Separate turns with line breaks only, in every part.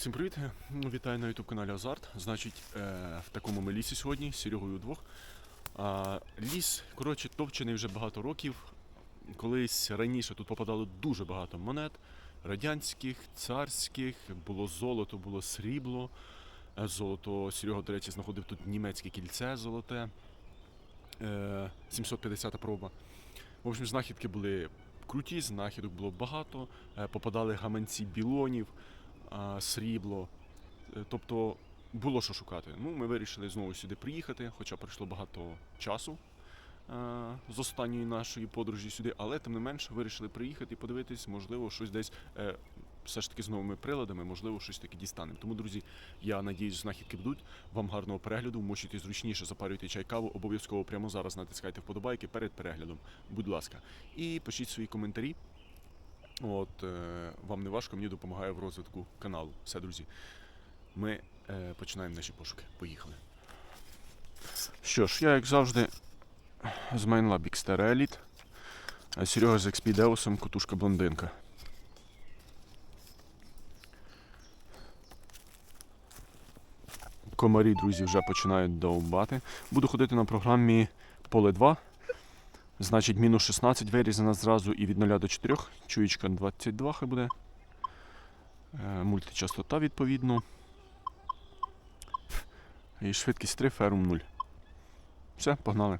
всім привіт! Ну, Вітаю на YouTube каналі Азарт. Значить, е, в такому ми лісі сьогодні з удвох. А, ліс, коротше, товчений вже багато років. Колись раніше тут попадало дуже багато монет радянських, царських, було золото, було срібло. Е, Золото Серега, до речі, знаходив тут німецьке кільце золоте. Е, 750 проба. В общем, знахідки були круті, знахідок було багато. Е, Попадали гаманці білонів, срібло. Е, Тобто було що шукати. Ну, ми вирішили знову сюди приїхати, хоча пройшло багато часу е, з останньої нашої подорожі сюди, але тим не менше вирішили приїхати і подивитись, можливо, щось десь е, все ж таки з новими приладами, можливо, щось таке дістанемо. Тому, друзі, я надіюсь, знахідки будуть. Вам гарного перегляду, мочите зручніше, запарюйте чай каву. Обов'язково прямо зараз натискайте вподобайки перед переглядом. Будь ласка. І пишіть свої коментарі. От е, вам не важко, мені допомагає в розвитку каналу. Все, друзі. Ми е, починаємо наші пошуки. Поїхали. Що ж, я як завжди з Майнлаб Xterra Elite. а Серега з Deusом, котушка блондинка. Комарі, друзі, вже починають довбати. Буду ходити на програмі поле 2. Значить, мінус 16 вирізана зразу і від 0 до 4. Чуєчка 22 хай буде. Е, Мультичастота відповідно. І швидкість 3, ферум 0. Все, погнали.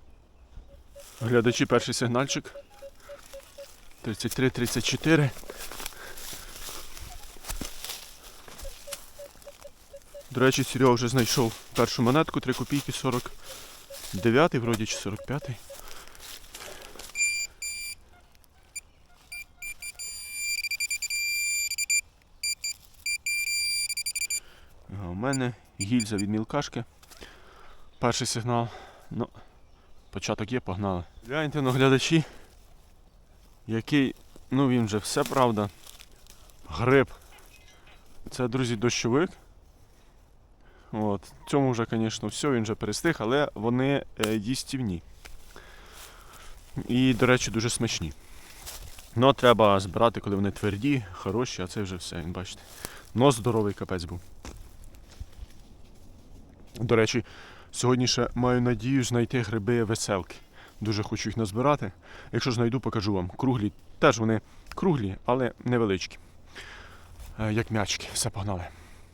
Глядачі, перший сигнальчик. 33-34. До речі, Серега вже знайшов першу монетку, 3 копійки 49, вроді чи 45. Мене гільза від мілкашки. Перший сигнал. Ну, початок є, погнали. Гляньте на глядачі. Який, ну він вже все правда. Гриб. Це, друзі, дощовик. От. Цьому вже, звісно, все, він вже перестиг, але вони е, їстівні. І, до речі, дуже смачні. Ну, треба збирати, коли вони тверді, хороші, а це вже все, бачите. Но здоровий капець був. До речі, сьогодні ще маю надію знайти гриби веселки. Дуже хочу їх назбирати. Якщо знайду, покажу вам. Круглі, теж вони круглі, але невеличкі. Е, Як м'ячки, все погнали.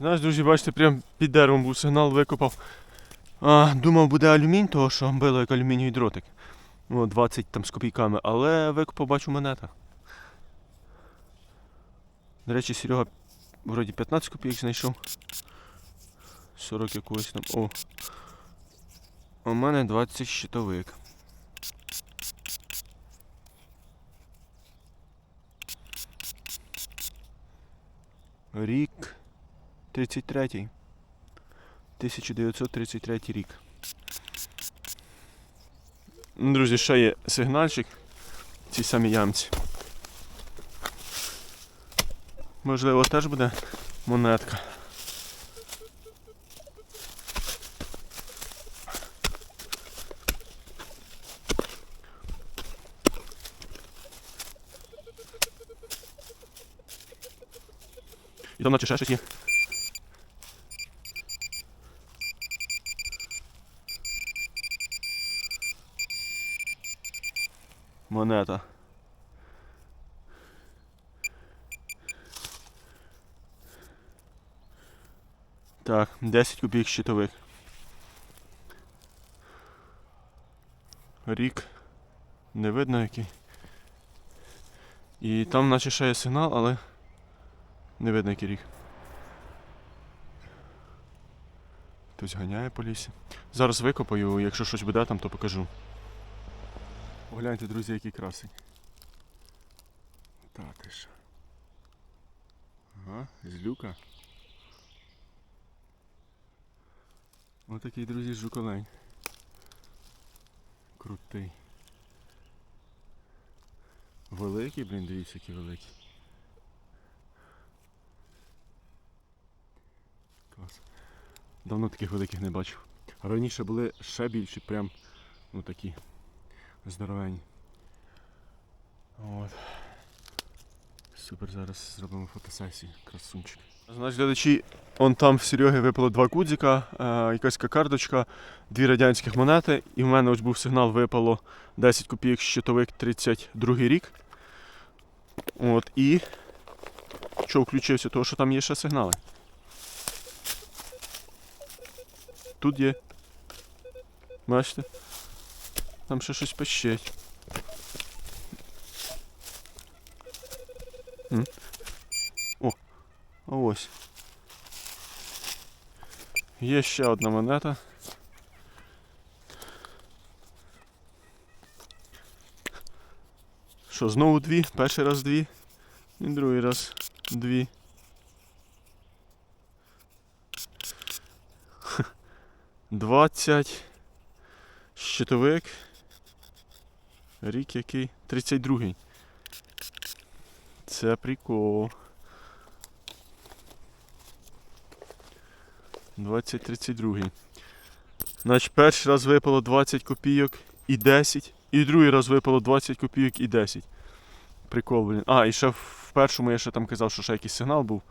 Знаєш, друзі, бачите, прям під деревом був сигнал, викопав. А, думав, буде алюмінь, того що било як алюмінієвий дротик. Ну, 20 там з копійками, але викопав, бачу монета. До речі, Серега вроді 15 копійок знайшов. 40 якогось там. О. У мене 20 щитовик. Рік 33. 1933 рік. Ну, Друзі, ще є сигнальчик. в Цій самій ямці. Можливо, теж буде монетка. Там наче ще щось. Монета. Так, 10 копійок щитовик. Рік. Не видно який. І там наче ще є сигнал, але не видно який. Хтось ганяє по лісі. Зараз викопаю, якщо щось буде там, то покажу. Погляньте, друзі, який красень. Та що. Ага, злюка. Отакий, друзі, жуколень. Крутий. Великий, блін, дивіться, який великий. Давно таких великих не бачив. Раніше були ще більші, прям ну такі здоровені. От. Супер, зараз зробимо фотосесію. Красунчик. Значить, глядачі, он там в Сереги випало два гудзика, е, якась карточка, дві радянських монети. І в мене ось був сигнал, випало 10 копійок щитовик 32 рік. От, і що включився, того, що там є ще сигнали. Тут є. Бачите? Там ще щось пищить. О, а ось. Є ще одна монета. Що, знову дві? Перший раз дві. І другий раз дві. Двадцять. Щитовик. Рік який? 32-й. Це прикол. 2032. Значить, перший раз випало 20 копійок і 10. І другий раз випало 20 копійок і 10. Прикол, блін. А, і ще в першому я ще там казав, що ще якийсь сигнал був.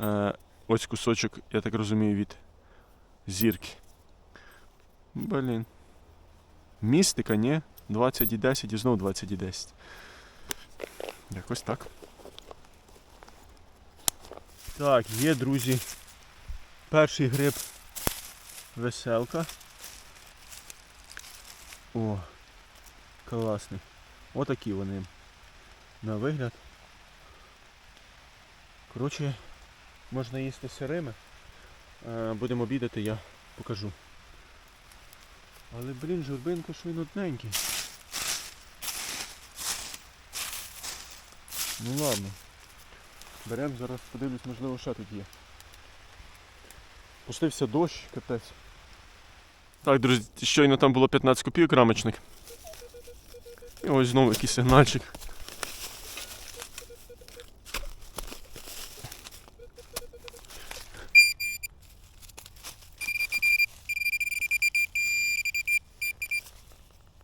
Е, ось кусочок, я так розумію, від зірки. Блін. Містика, ні. 20 і 10 і знову 20 і 10. Якось так. Так, є, друзі. Перший гриб веселка. О, класний. Отакі вони на вигляд. Коротше, можна їсти сирими. Е, Будемо обідати, я покажу. Але, блін, журбинка що він одненький. Ну ладно. Беремо зараз, подивлюсь, можливо, ще тут є. Пустився дощ, капець. Так, друзі, щойно там було 15 копійок рамочник. І ось знову якийсь сигнальчик.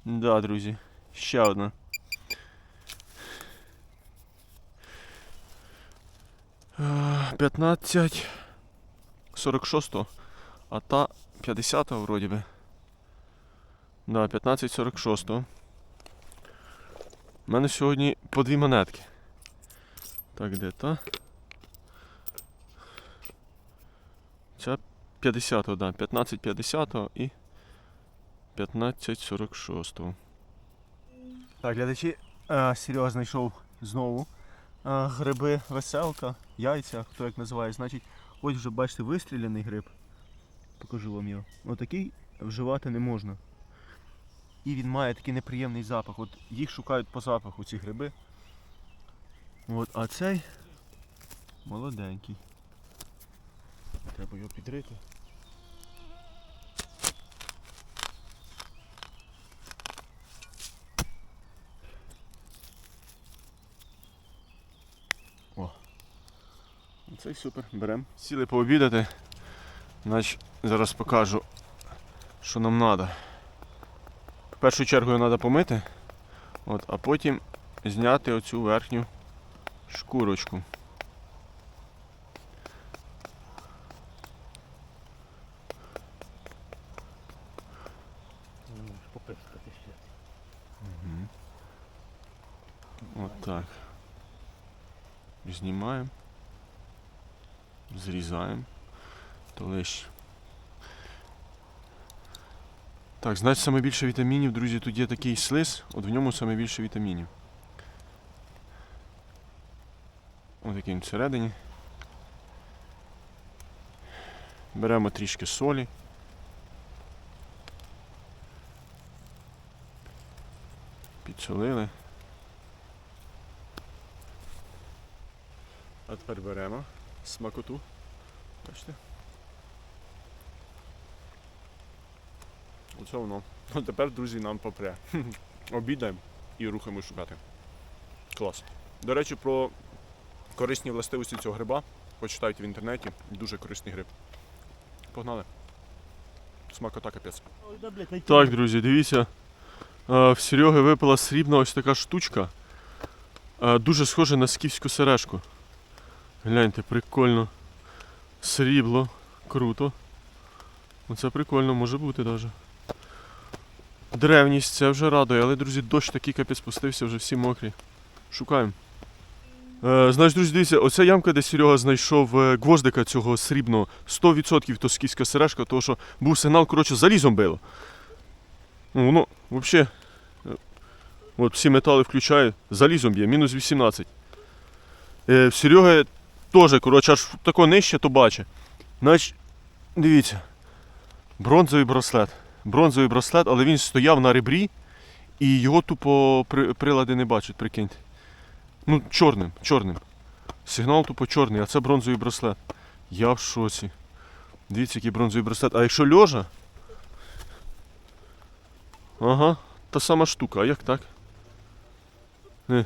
Да, друзі, ще одна. Е, 15 46 а та 50 вроді би. Да, 1546. У мене сьогодні по дві монетки. Так, де та? Ця 50-го, да, 1550 і 1546. Так, глядачі, е, Серега знайшов знову е, гриби веселка, яйця, хто як називає, значить, ось вже бачите вистріляний гриб. Покажу вам його. Отакий вживати не можна. І він має такий неприємний запах. От їх шукають по запаху ці гриби. От, а цей молоденький. Треба його підрити. Цей супер, беремо. Сіли пообідати. Значить, зараз покажу, що нам треба. В першу чергу треба помити, от, а потім зняти оцю верхню шкурочку.
Попискати ще.
Угу. От так. Знімаємо. Зрізаємо. То лише. Так, значить саме більше вітамінів, друзі, тут є такий слиз, от в ньому саме більше вітамінів. Ось такий всередині. Беремо трішки солі. Підсолили. А тепер беремо смакоту. Бачите? Оце. А тепер, друзі, нам попре. Обідаємо і рухаємо шукати. Клас. До речі, про корисні властивості цього гриба почитайте в інтернеті. Дуже корисний гриб. Погнали. Смакота капець. Так, друзі, дивіться. Е, В Сереги випала срібна ось така штучка. Е, дуже схоже на скіфську сережку. Гляньте, прикольно. Срібло, круто. Оце прикольно, може бути навіть. Древність, це вже радує, але, друзі, дощ такий капець спустився, вже всі мокрі. Шукаємо. Е, знаєш, друзі, дивіться, оця ямка, де Серега знайшов е, гвоздика цього срібного, 100% то скіфська сережка, тому що був сигнал, коротше, залізом било. Ну, воно, взагалі, от всі метали включаю, залізом б'є, мінус 18. Е, в Сереги теж, коротше, аж тако нижче, то бачить. Значить, дивіться, бронзовий браслет. Бронзовий браслет, але він стояв на ребрі і його тупо прилади не бачать, прикиньте. Ну, чорним, чорним. Сигнал тупо чорний, а це бронзовий браслет. Я в шоці. Дивіться, який бронзовий браслет. А якщо льожа. Ага, та сама штука, а як так? Не.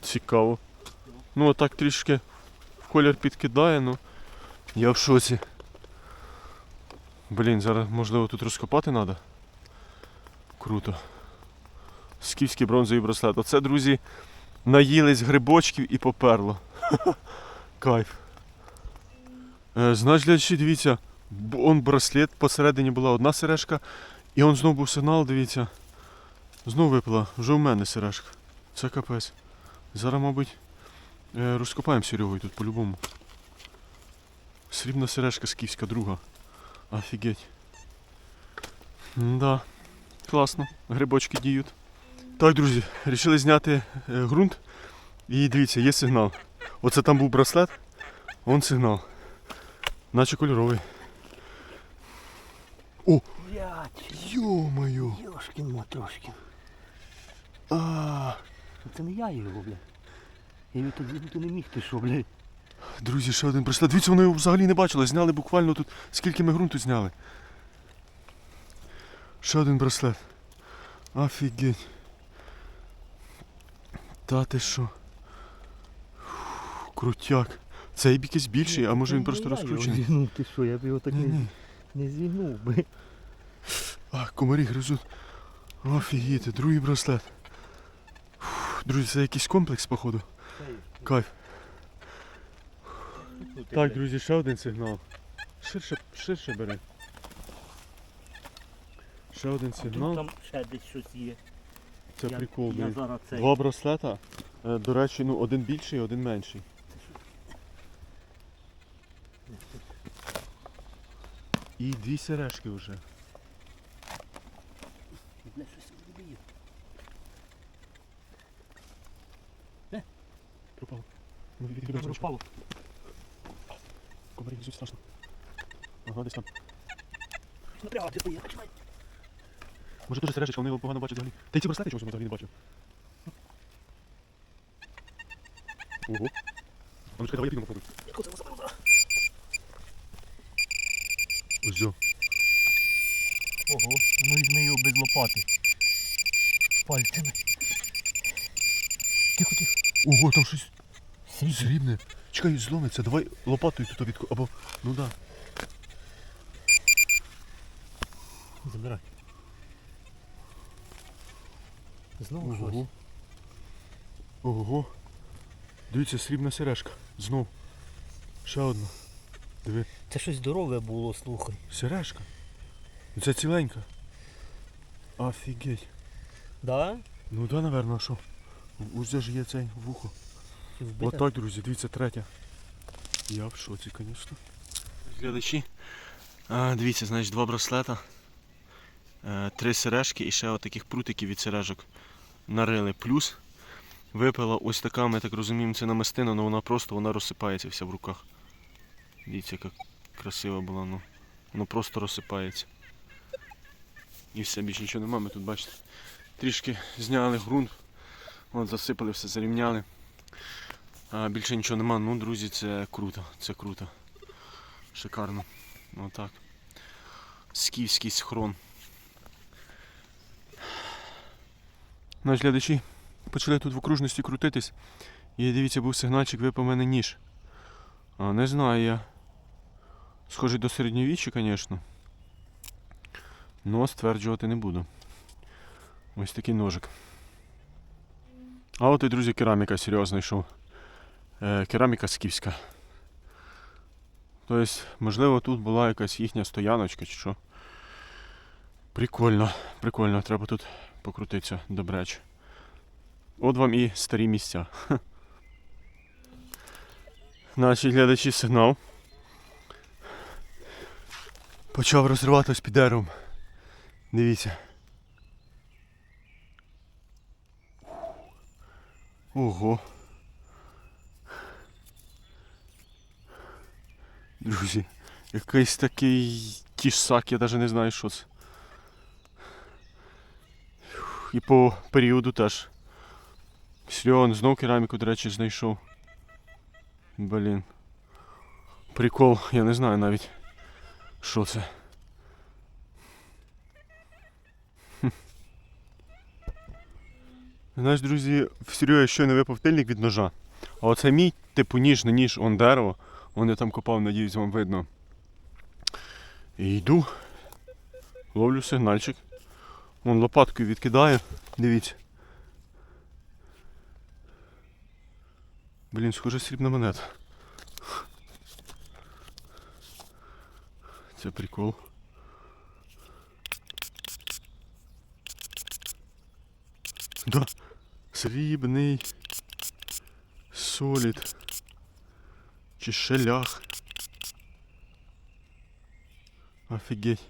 Цікаво. Ну, отак трішки в колір підкидає, ну. Я в шоці. Блін, зараз можливо тут розкопати треба. Круто. Скіфський бронзовий браслет. Оце, друзі, наїлись грибочків і поперло. Кайф. Е, знаєш, глядачі, дивіться, он браслет, посередині була одна сережка, і он знову був сигнал, дивіться. Знову випала, вже в мене сережка. Це капець. Зараз, мабуть, е, розкопаємо Серегою тут по-любому. Срібна сережка скіфська друга. Офігеть. Да. Класно. Грибочки діють. Так, друзі, вирішили зняти е, ґрунт. І дивіться, є сигнал. Оце там був браслет, вон сигнал. Наче кольоровий.
Блять,
Йо-моє!
Йошкін матрошкін.
А,
Це не я його, бля. Я його тут не міг, ти що, блядь.
Друзі, ще один браслет. Дивіться, вони його взагалі не бачили. Зняли буквально тут. Скільки ми ґрунту зняли. Ще один браслет. Офігеть. Та ти що? Фу, Крутяк. Цей бік якийсь більший, а може він просто розкручений.
Ну ти що, я б його так не, не зігнув би.
А, комарі гризуть. Офігіти, другий браслет. Фу, Друзі, це якийсь комплекс, походу. Кайф. Так, друзі, ще один сигнал. Ширше, ширше бери. Ще один
Тут
сигнал.
там ще десь щось є.
Це
я,
прикол,
Я
блін.
зараз цей.
Два браслета. Е, До речі, ну один більший, один менший. І дві сережки вже.
Бля, щось відбив.
Пропало. Ну,
Пропало.
Комарі гризуть страшно. Ага, десь там.
Напряга, ти поїхав, чекай.
Може дуже сережечка, вони його погано бачать взагалі. Та й ці браслети чомусь взагалі не бачив. Ого. А ну чекай, давай я піду попробую.
Яку це забрали?
Ось зо.
Ого, ну візьми його без лопати. Пальцями. Тихо, тихо.
Ого, там щось
Срібне.
Чекай, зломиться, давай лопатою тут відко. Або. Ну да.
Забирай. Знову щось.
Ого. Ого. Дивіться, срібна сережка. Знов. Ще одна. Диви.
Це щось здорове було, слухай.
Сережка. Це ціленька. Офігеть.
Да?
Ну да, напевно, що? Ось ж є цей вухо.
Чи вбите?
Отак, друзі, дивіться, третя. Я в шоці, звісно. Глядачі. А, дивіться, значить, два браслета, е, три сережки і ще отаких прутиків від сережок нарили. Плюс випила ось така, ми так розуміємо, це намистина, але вона просто вона розсипається вся в руках. Дивіться, яка красива була, ну. Воно просто розсипається. І все, більше нічого немає, ми тут бачите. Трішки зняли ґрунт, от засипали все, зарівняли. А більше нічого нема. Ну, друзі, це круто, це круто. Шикарно. Отак. Скіфський схрон. Наші глядачі почали тут в окружності крутитись. І дивіться, був сигнальчик, випав мене ніж. А, не знаю я. Схожий до середньовіччя, звісно. Ну, стверджувати не буду. Ось такий ножик. А от і, друзі, кераміка серйозно знайшов. Е, кераміка скіфська. Тобто, можливо, тут була якась їхня стояночка чи що. Прикольно, прикольно, треба тут покрутитися добреч. От вам і старі місця. Наші глядачі сигнал. Почав розриватись під деревом. Дивіться. Ого. Друзі, якийсь такий тішсак, я навіть не знаю, що це. І по періоду теж. Серйозно, знов кераміку, до речі, знайшов. Блін. Прикол, я не знаю навіть, що це. Знаєш, друзі, в Серега щойно випав тильник від ножа. А оце мій, типу, ніж на ніж, он дерево. Вон я там копав, надіюсь, вам видно. І йду. Ловлю сигнальчик. Вон лопаткою відкидаю. Дивіться. Блін, схоже срібна монета. Це прикол. Да. Срібний. Солід. Чи шелях. Офігеть.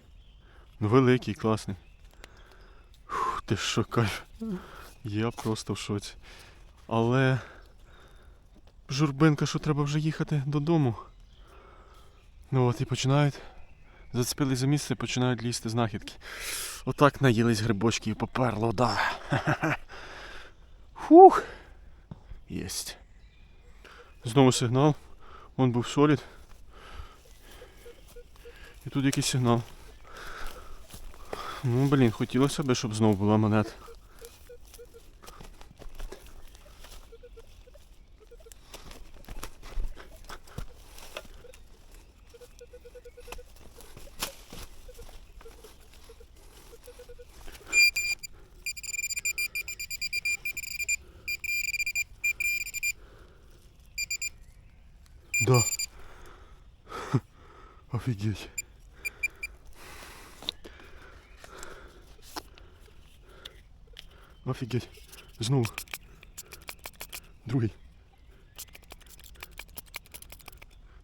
Ну великий, класний. Фух, ти що кайф. Я просто в шоці. Але журбинка, що треба вже їхати додому. Ну от і починають. Зацепились за місце, починають лізти знахідки. Отак наїлись грибочків, поперло, да. Фух. Єсть. Знову сигнал. Вон був солід. І тут якийсь сигнал. Ну, блін, хотілося б, щоб знову була монета. Да. Офигеть. Офігеть. Знову. Другий.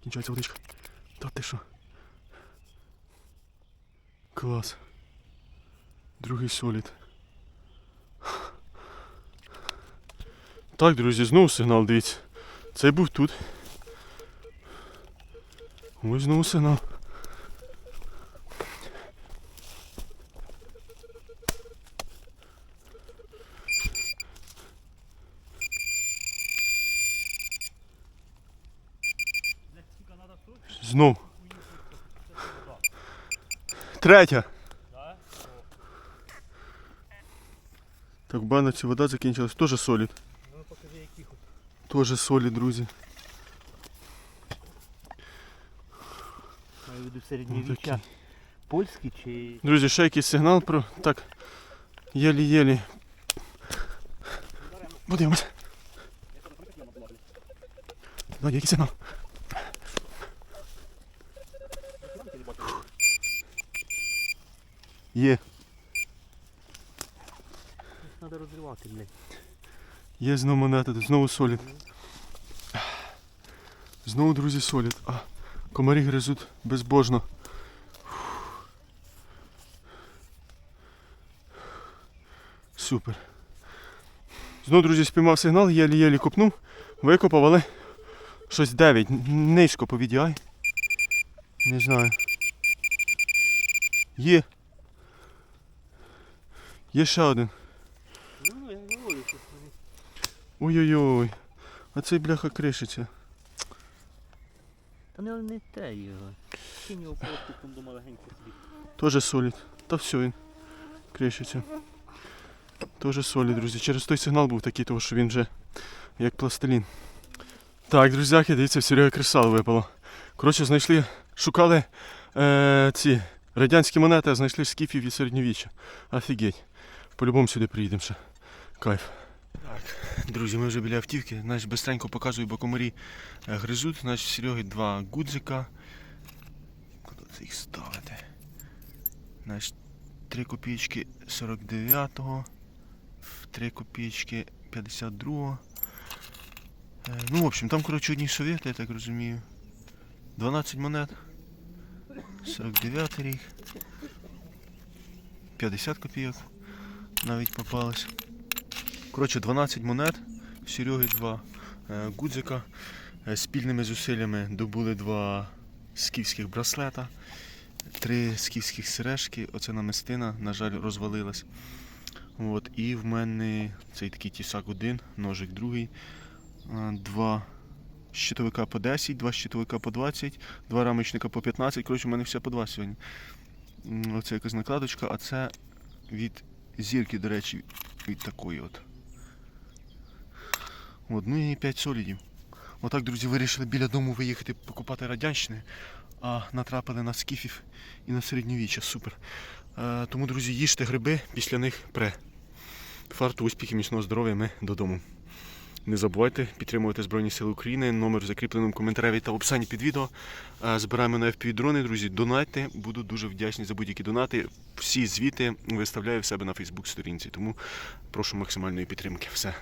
Кінчається водичка. Та ти що? Клас. Другий солід. Так, друзі, знову сигнал, дивіться. Цей був тут. Ось знову сигнал. Знов. Третя. Так, в баночці вода закінчилась. Тоже солід.
Ну покажи які хоч.
Тоже солід, друзі.
середньовіччя.
такі.
Польські чи.
Друзі, ще якийсь сигнал про. Так. Єлі-єлі. Подивимось. Да, є якийсь сигнал. Є,
Треба розривати, блядь.
є знову монета, тут знову солід. Знову, друзі, солід. А, комарі гризуть безбожно. Супер. Знову, друзі, спіймав сигнал, єлі-єлі копнув, викопав, але щось 9. Низько по VDI. Не знаю. Є. Є ще один.
Ну.
Ой-ой-ой. А цей бляха кришиться.
Не, не те його. Кинь його до маленьких собі.
Тоже солід. Та все він. Кришиться. Тоже солід, друзі. Через той сигнал був такий, тому що він вже як пластилін. Так, друзяки, дивіться, Серега кресало випало. Коротше, знайшли, шукали е, ці радянські монети, а знайшли скіфів і середньовіччя. Офігеть. По-любому сюди приїдемо ще. Кайф. Друзі, ми вже біля автівки. Значить, бистренько показую, бо комарі е, гризуть. Значить, Сереги два гудзика. Куди це їх ставити? Значить, 3 копійки 49-го, 3 копійки 52-го. Е, Ну, в общем, там, коротше, одні совєти, я так розумію. 12 монет. 49 рік. 50 копійок навіть попалось. Коротше, 12 монет, Сереги 2 е, гудзика. Е, Спільними зусиллями добули два скіфських браслета, три скіфських сережки, оце намистина, на жаль, розвалилась. От, і в мене цей такий тісак один, ножик другий, е, два щитовика по 10, два щитовика по 20, два рамочника по 15. Коротше, у мене все по 2 сьогодні. Оце якась накладочка, а це від зірки, до речі, від такої от. От, ну і 5 солідів. Отак, друзі, вирішили біля дому виїхати покупати радянщини, а натрапили на скіфів і на середньовіччя. Супер. Е, тому, друзі, їжте гриби, після них пре. Фарту, успіхів, міцного здоров'я, ми додому. Не забувайте підтримувати Збройні Сили України. Номер в закріпленому коментарі та в описанні під відео. Е, Збираємо на FPV дрони, друзі. Донайте. Буду дуже вдячний за будь-які донати. Всі звіти виставляю в себе на Фейсбук сторінці. Тому прошу максимальної підтримки. Все.